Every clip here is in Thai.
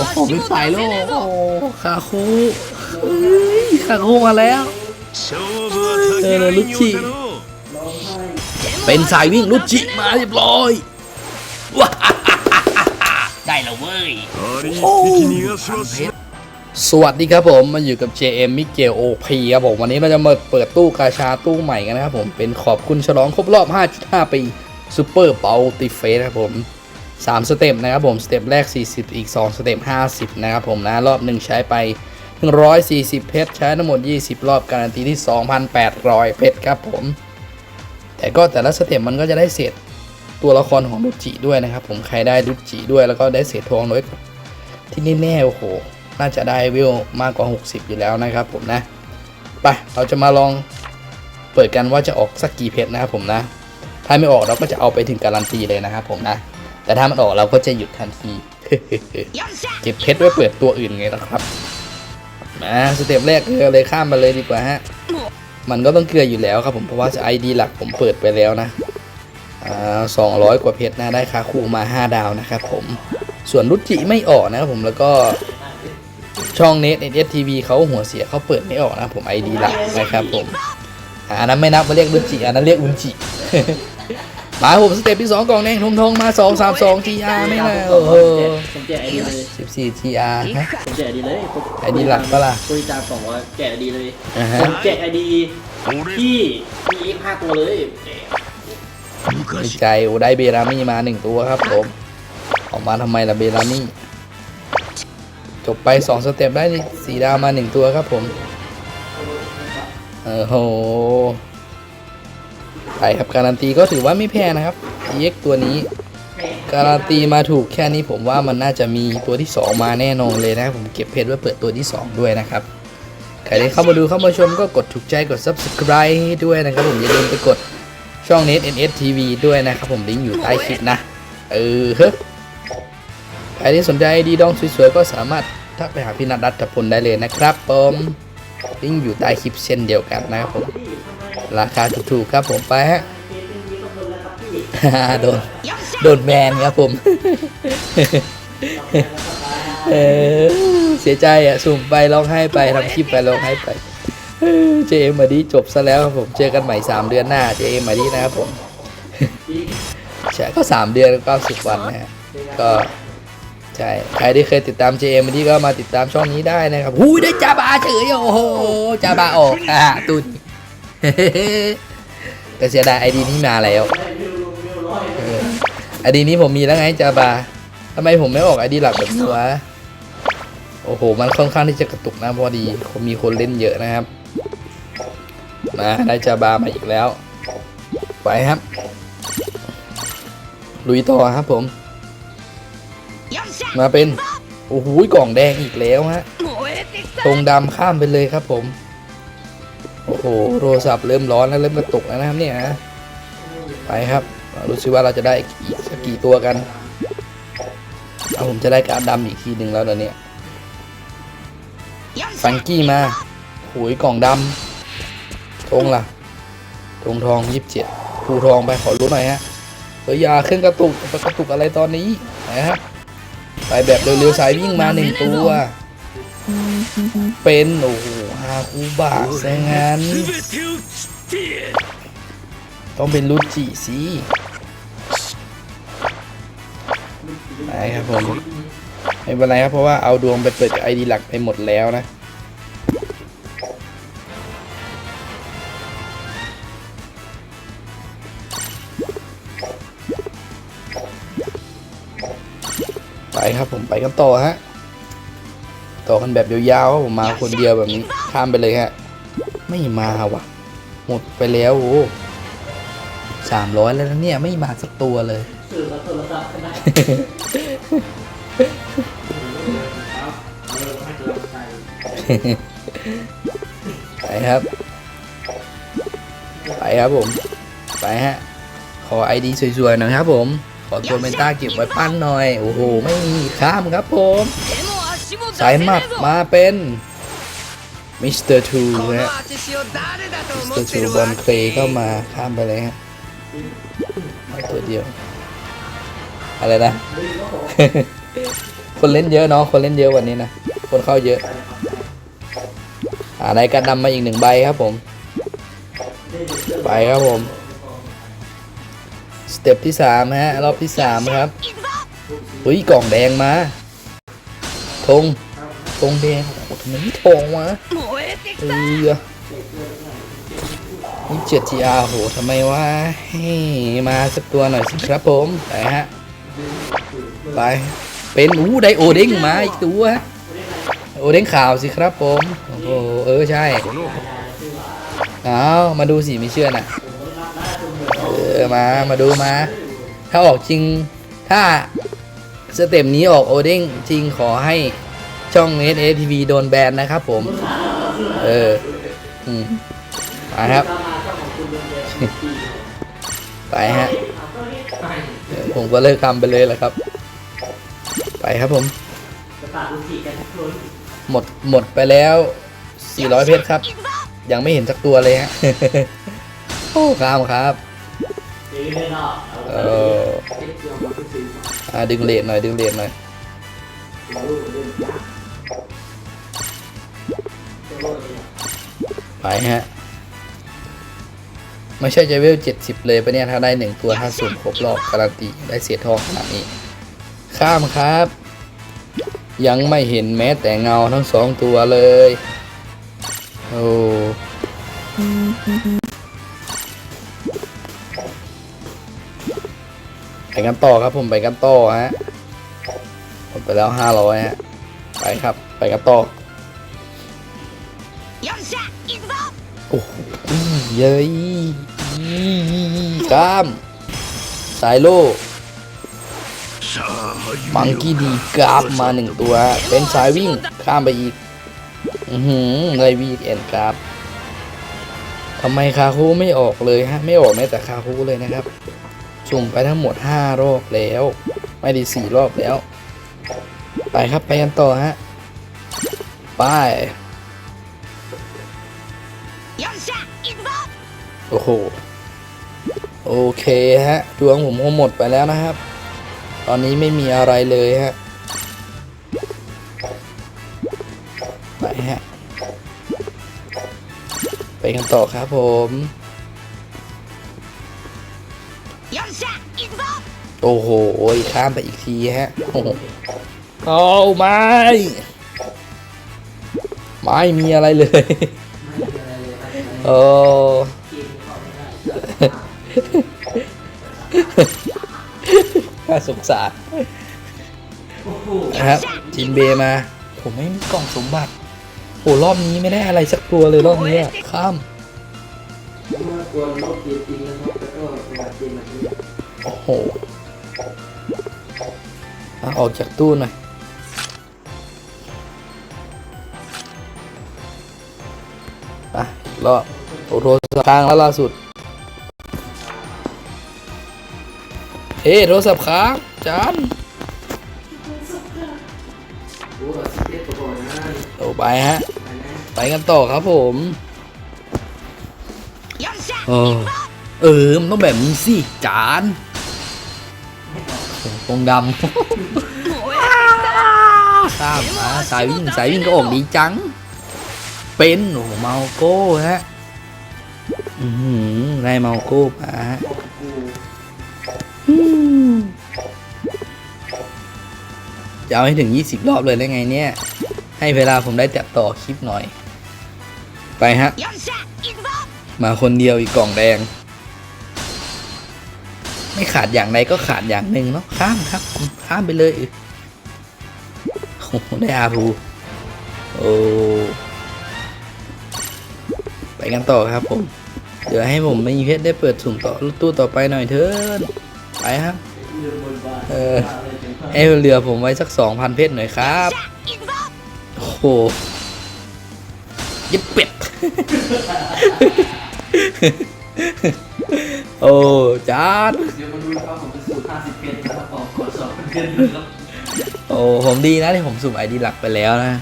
อ้โหเป็นฝ่ายโลกโอ้คาคุเฮ้ยคาคุมาแล้วเจอเลยลุชิเป็นสายวิ่งลุชิมาเรียบร้อยว้าได้แล้วเว้ยโอ้สวัสดีครับผมมาอยู่กับ JM มิเกลโอพครับผมวันนี้เราจะมาเปิดตู้กาชาตู้ใหม่กันนะครับผมเป็นขอบคุณฉลองครบรอบ 5.5 ปีซูเปอร์เบลติเฟสครับผม 3 สเต็ปนะครับผมสเต็ปแรก 40 อีก 2 สเต็ป 50 นะครับผมนะรอบหนึ่งใช้ไป 140 เพชร ใช้ทั้งหมด 20 รอบการันตีที่ 2,800 เพชรครับผม แต่ก็แต่ละสเต็ปมันก็จะได้เศษตัวละครของดุจิด้วยนะครับผมใครได้ดุจิด้วยแล้วก็ได้เศษทองน้อยกว่าที่แน่โอ้โหน่าจะได้วิวมากกว่า 60 อยู่แล้วนะครับผมนะไปเราจะมาลองเปิดกันว่าจะออกสักกี่เพชรนะครับผมนะ ถ้าไม่ออกเราก็จะเอาไปถึงการันตีเลยนะครับผมนะ แต่ถ้ามันออกเราก็จะหยุดทันที เก็บเพชรไว้เปิดตัวอื่นไงล่ะครับมาสเต็ปแรกเกลือเลยข้ามมาเลยดีกว่าฮะ มันก็ต้องเกลืออยู่แล้วครับผมเพราะว่าไอดีหลักผมเปิดไปแล้วนะอ่าสองร้อยกว่าเพชรนะได้คาคูมา 5 ดาวนะครับผมส่วนรุจิไม่ออกนะครับผมแล้วก็ช่องเน็ตเอสทีวีเขาหัวเสียเขาเปิดไม่ออกนะผมไอดีหลักนะครับผมอันนั้นไม่นับมาเรียกรุจิอันนั้นเรียกอุนจิ มาผมสเต็ปที่2กล่องแดงทงทงมา2 3 2 GR ไม่แล้วโอ้โหผมแจกไอดีเลย14 GR ฮะผมแจกไอดีเลยผมไอดีหลักปะล่ะบริจาคสองร้อยแจกไอดีเลยอ่าฮะผมแจกไอดี俺ที่มีเอ็กห้าตัวเลยแจกดี昔ใจโอ้ได้เบรามี่มา1ตัวครับผม ออกมาทำไมล่ะเบรามี่จบไป2สเต็ปได้นี่สีดาวมา1ตัวครับผมโอ้โห ไปครับการันตีก็ถือว่าไม่แพ้นะครับ EX ตัวนี้ การันตีมาถูกแค่นี้ผมว่ามันน่าจะมีตัวที่ 2 มาแน่นอนเลยนะครับผมเก็บเพชรไว้เปิดตัวที่ 2 ด้วยนะครับใครที่เข้ามาดูเข้ามาชมก็กดถูกใจกด subscribe ด้วยนะครับผมอย่าลืมไปกดช่อง Net NS TV ด้วยนะครับผมลิงก์อยู่ใต้คลิปนะ เออเฮ้ใครที่สนใจดีดองสวยๆก็สามารถทักไปหาพี่นัทรัตพลได้เลยนะครับผมลิงก์อยู่ใต้คลิปเช่นเดียวกันนะครับผม ราคาถูกๆครับผมไปฮะโดนโดนแบนครับผมเออเสียใจอะสุ่มไปร้องไห้ไปทำคลิปไปร้องไห้ไปเออเจเอ็มมาดีจบซะแล้วครับผมเจอกันใหม่3เดือนหน้าเจเอ็มมาดีนะครับผมใช่ก็3เดือนก็90วันนะฮะก็ใช่ใครที่เคยติดตามเจเอ็มมาดีก็มาติดตามช่องนี้ได้นะครับหูยได้จาบาเฉยโอ้โหจาบาออกอะตุน แต่เสียดายไอดีนี้มาแล้วเออไอดีนี้ผมมีแล้วไงจาบาทำไมผมไม่ออกไอดีหลักแบบนี้วะโอ้โห มันค่อนข้างที่จะกระตุกนะพอดีผมมีคนเล่นเยอะนะครับ มาได้จาบามาอีกแล้ว ไปครับ ลุยต่อครับผม มาเป็น โอ้โหกล่องแดงอีกแล้วฮะตรงดำข้ามไปเลยครับผม โอ้โหโทรศัพท์เริ่มร้อนแล้วเริ่มกระตุกแล้วนะครับเนี่ยนะไปครับรู้สึกว่าเราจะได้อีกกกี่ตัวกันเอาผมจะได้การดำอีกทีหนึ่งแล้วตอนเนี้ยฟังกี้มาหวยกล่องดำธงล่ะธงทองยี่สิบเจ็ดภูทองไปขอรู้หน่อยฮะเฮ้ยยาขึ้นกระตุกไปกระตุกอะไรตอนนี้นะครับไปแบบเร็วๆสายวิ่งมาหนึ่งตัว เป็นโอ้โห มาคูบะซะงันต้องเป็นรุจิสิไปครับผมไม่เป็นไรครับ เพราะว่าเอาดวงไปเปิดไอดีหลักไปหมดแล้วนะไปครับผมไปกันต่อฮะ ต่อกันแบบยาวๆผมมาคนเดียวแบบนี้ ข้ามไปเลยฮะ ไม่มาวะหมดไปแล้วโอ้สามร้อยแล้วเนี่ย ไม่มาสักตัวเลยได้ไปครับ ไปครับผม ไปฮะ ขอไอดีสวยๆหน่อยครับผม ขอตัวเมนต้าเก็บไว้ปั้นหน่อย โอ้โห ไม่มีข้ามครับผม สายหมัดมาเป็น มิสเตอร์ทูนะฮะมิสเตอร์ทูบอลเคลย์เข้ามาข้ามไปเลยฮะมาตัวเดียว อะไรนะ คนเล่นเยอะเนาะคนเล่นเยอะวันนี้นะ คนเข้าเยอะอะไรกันดำมาอีกหนึ่งใบครับผม ไปครับผม สเต็ปที่สามฮะ รอบที่สามครับอุ้ยกล่องแดงมาธงธงแดงโอ้โหทำไมไม่ ธงวะเออนี่เจ็ดทีอาร์โหทำไมวะให้มาสักตัวหน่อยสิครับผมไปฮะไปเป็นอู้ไดโอเด้งมาอีกตัวฮะโอเด้งข่าวสิครับผมโอ้โหเออใช่このเอามาดูสิไม่เชื่อน่ะเออมามาดูมา ถ้าออกจริงถ้าสเต็ปนี้ออกโอเด้งจริงขอให้ ช่องเนสเอทีวีโดนแบนนะครับผม เอออืมมาครับ ไปฮะผมก็เลิกทำไปเลยแหละครับ ไปครับผม หมดหมดไปแล้ว 400 เพชรครับ ยังไม่เห็นสักตัวเลยฮะโอ้ครับครับซื้อไม่รอบเอออ่าดึงเลทหน่อยดึงเลทหน่อย ไปฮะ ไม่ใช่จะเวลเจ็ดสิบเลยปะเนี่ย ถ้าได้หนึ่งตัวถ้าสุ่มครบรอบการันตีได้เสียทองขนาดนี้ ข้ามครับ ยังไม่เห็นแม้แต่เงาทั้งสองตัวเลย โอ้ไปกันต่อครับผมไปกันต่อฮะหมดไปแล้วห้าร้อยฮะ ไปครับ ไปกันต่อ เย้ยกล้าม สายโลมังกี้ดีกราฟมาหนึ่งตัว เป็นสายวิ่งข้ามไปอีก อือหือไลวีแอนกราฟทำไมคาคูไม่ออกเลยฮะ ไม่ออกแม้แต่คาคูเลยนะครับ สุ่มไปทั้งหมด 5 รอบแล้ว ไม่ดี4รอบแล้ว ไปครับไปกันต่อฮะ ไป โอ้โห โอเคฮะ ดวงผมก็หมดไปแล้วนะครับ ตอนนี้ไม่มีอะไรเลยฮะ ไปฮะ ไปกันต่อครับผมโอ้โหข้ามไปอีกทีฮะ โอ้โหเอาไม่ ไม่มีอะไรเลย โอ้ น่าสงสารนะครับจินเบมา ผมไม่มีกล่องสมบัติโอ้รอบนี้ไม่ได้อะไรสักตัวเลยรอบนี้อะข้ามโอ้โหเอาออกจากตู้หน่อยไปอีกรอบโอโทรศัพท์ค้างแล้วล่าสุด เฮ้โทรศัพท์ค้างจานโอ้แบบสิบเอ็ดตัวนะโอ้ไปฮะ ไปกันต่อครับผมเออเออมันต้องแบบนี้สิจานโอ้โหตรงดำตามมาสายวิ่งสายวิ่งก็ออกดีจัง เป็นโอ้เมาโก้ฮะอือหือได้เมาโก้มาฮะ จะเอาให้ถึง 20 รอบเลยได้ไงเนี่ย ให้เวลาผมได้จัดต่อคลิปหน่อย ไปฮะ มาคนเดียวอีกกล่องแดง ไม่ขาดอย่างใดก็ขาดอย่างหนึ่งเนาะข้ามครับ ข้ามไปเลยโอ้โหได้อารูโอ้ไปกันต่อครับผม เดี๋ยวให้ผมมีเพชรได้เปิดสุ่มต่อตู้ต่อไปหน่อยเถิน ไปครับ เออให้เรือผมไว้สักสองพันเพชรหน่อยครับ โอ้โหยิบเป็ด โอ้จานเดี๋ยวมาดูครับผมจะสูตร50เพชรครับออกกดสองเพชรครับโอ้ผมดีนะที่ผมสุ่มไอดีหลักไปแล้วนะ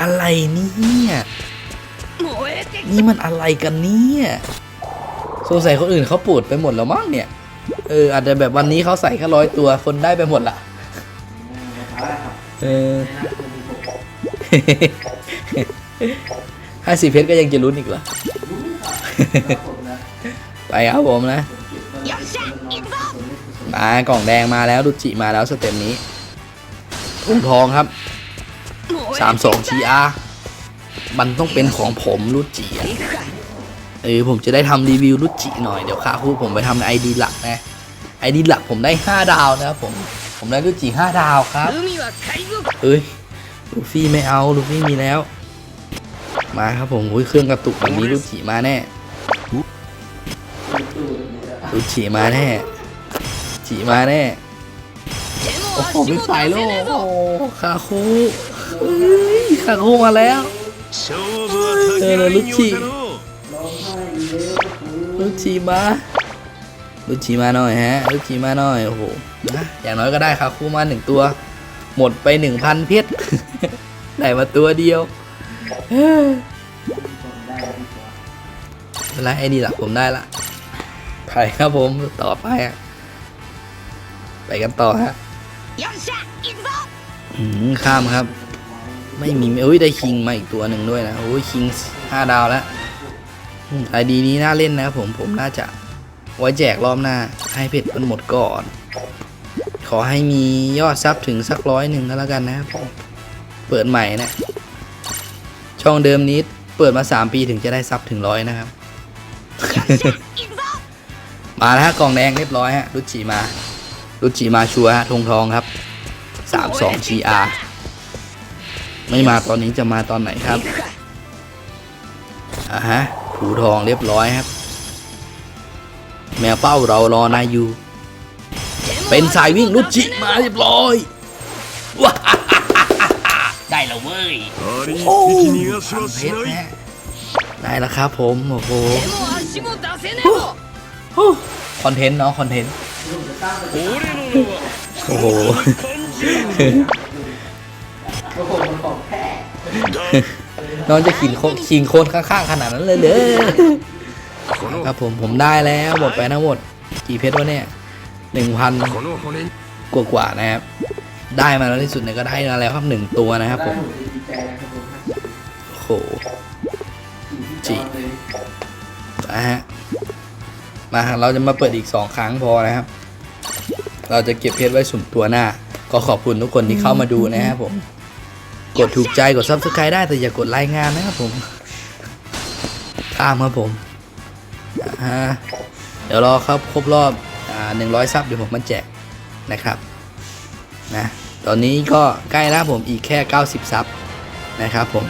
อะไรเนี่ย นี่มันอะไรกันเนี่ย สงสัยคนอื่นเขาปูดไปหมดแล้วมั้งเนี่ย เอออาจจะแบบวันนี้เขาใส่แค่ร้อยตัวคนได้ไปหมดละเออห้าสิบเพชรก็ยังจะลุ้นอีกเหรอ ไปครับผมนะมากล่องแดงมาแล้วดุจิมาแล้วสเต็มนี้ทุ่งทองครับสามสองทีอาร์มันต้องเป็นของผมรุจิอะ เออผมจะได้ทำรีวิวรุจิหน่อยเดี๋ยวค่าคู่ผมไปทำไอดีหลักนะไอดีหลักผมได้ 5 ดาวนะครับผมผมได้รุจิ5ดาวครับเฮ้ยลูฟี่ไม่เอาลูฟี่มีแล้ว มาครับผมอุ้ยเครื่องกระตุกแบบนี้รุจิมาแน่รุจิมาแน่จิมาแน่โอ้โหไม่ใส่โลกโอ้คาคูคาคูมาแล้วเจอเลยรุจิ ลุชิมาลุชิมาหน่อยฮะลุชิมาหน่อยโอ้โหนะอย่างน้อยก็ได้ครับคู่มาหนึ่งตัว หมดไปหนึ่งพันเพชรได้มาตัวเดียวเวลาไอ้นี่ละผมได้ละไปครับผมต่อไปอะไปกันต่อฮะข้ามครับ ไม่มีอุ้ยได้คิงมาอีกตัวหนึ่งด้วยนะโอ้ยคิงห้าดาวแล้ว ไอดีนี้น่าเล่นนะผมผมน่าจะไว้แจกรอบหน้า ให้เพชรมันหมดก่อน ขอให้มียอดซับถึงสักร้อยหนึ่งก็แล้วกันนะครับเปิดใหม่นะ ช่องเดิมนี้เปิดมาสามปีถึงจะได้ซับถึงร้อยนะครับ มาแล้วกล่องแดงเรียบร้อยฮะรุจิมารุจิมาชัวฮะทงทองครับสามสองชีอาไม่มาตอนนี้จะมาตอนไหนครับอ่าฮะ ถูทองเรียบร้อยครับ แมวเป้าเรารอนายอยู่ เป็นสายวิ่งลุจิมาเรียบร้อยว้าได้แล้วเว้ยโอ้ได้แล้วครับผม โอ้โหคอนเทนต์เนาะคอนเทนต์โอ้โห นอนจะขิงโคขิงโคข้างๆขนาดนั้นเลยเด้อครับผมผมได้แล้วหมดไปทั้งหมดกี่เพชรวะเนี่ยหนึ่งพันกว่ากว่านะครับ ได้มาแล้วที่สุดเนี่ยก็ได้มาแล้วครับหนึ่งตัวนะครับผมโอ้โหจีนะฮะมาเราจะมาเปิดอีกสองครั้งพอนะครับ เราจะเก็บเพชรไว้สุ่มตัวหน้า ก็ขอบคุณทุกคนที่เข้ามาดูนะครับผม กดถูกใจกดซับสไครต์ได้แต่อย่ากดรายงานนะครับผมตามครับผมเดี๋ยวรอครับครบรอบหนึ่งร้อยซับเดี๋ยวผมมันแจกนะครับนะตอนนี้ก็ใกล้แล้วผมอีกแค่ 90 ซับนะครับผม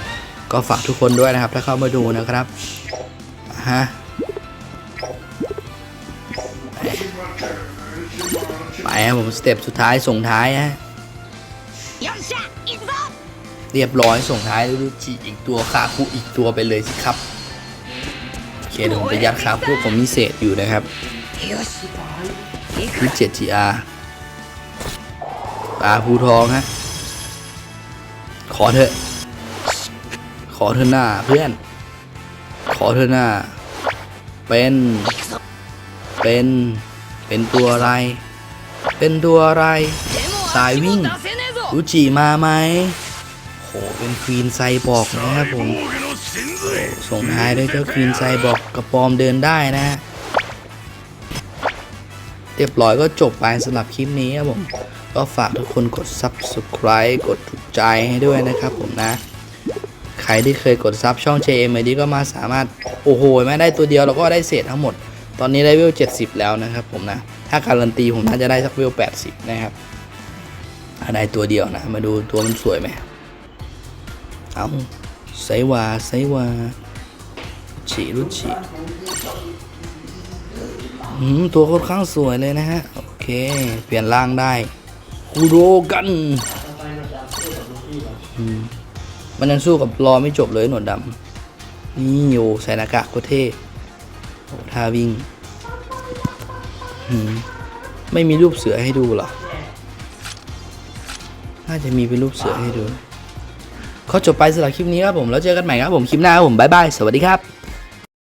ก็ฝากทุกคนด้วยนะครับ ถ้าเข้ามาดูนะครับฮะไปครับผมสเต็ปสุดท้ายส่งท้ายฮะ เรียบร้อยส่งท้ายด้วยจีอีกตัวคาคุอีกตัวไปเลยสิครับเคเงผมไปยัดคาคุผมมีเศษอยู่นะครับยี่เจ็ดจีอาปลาภูทองฮะขอเถอะ ขอเธอหน้าเพื่อน ขอเธอหน้า เป็น เป็น เป็นตัวอะไร เป็นตัวอะไร สายวิ่งรุจิมาไหม โหเป็นควีนไซบอร์กนะครับผมส่งท้ายด้วยเจ้าควีนไซบอร์กกระปอมเดินได้นะเรียบร้อยก็จบไปสำหรับคลิปนี้ครับผมก็ฝากทุกคนกด subscribe กดถูกใจให้ด้วยนะครับผมนะ ใครที่เคยกดซับช่อง J M ดีก็มาสามารถ โอ้โหแม่ได้ตัวเดียวเราก็ได้เศษทั้งหมด ตอนนี้ได้เวล 70 แล้วนะครับผมนะ ถ้าการันตีผมน่าจะได้สักเวล 80 นะครับได้ตัวเดียวนะ มาดูตัวมันสวยไหม เอาไซวาไซวาฉีรุจิอืมตัวค่อนข้างสวยเลยนะฮะ โอเค เปลี่ยนร่างได้คูโรกันอมันยังสู้กับรอไม่จบเลยหนวดดำนี่โยใส่หน้ากากโคตรเท่โอ้ท่าวิ่งอืมไม่มีรูปเสือให้ดูหรอ น่าจะมีเป็นรูปเสือให้ดู ขอจบไปสำหรับคลิปนี้ครับผมแล้วเจอกันใหม่ครับผมคลิปหน้าครับผมบ๊ายบายสวัสดีครับ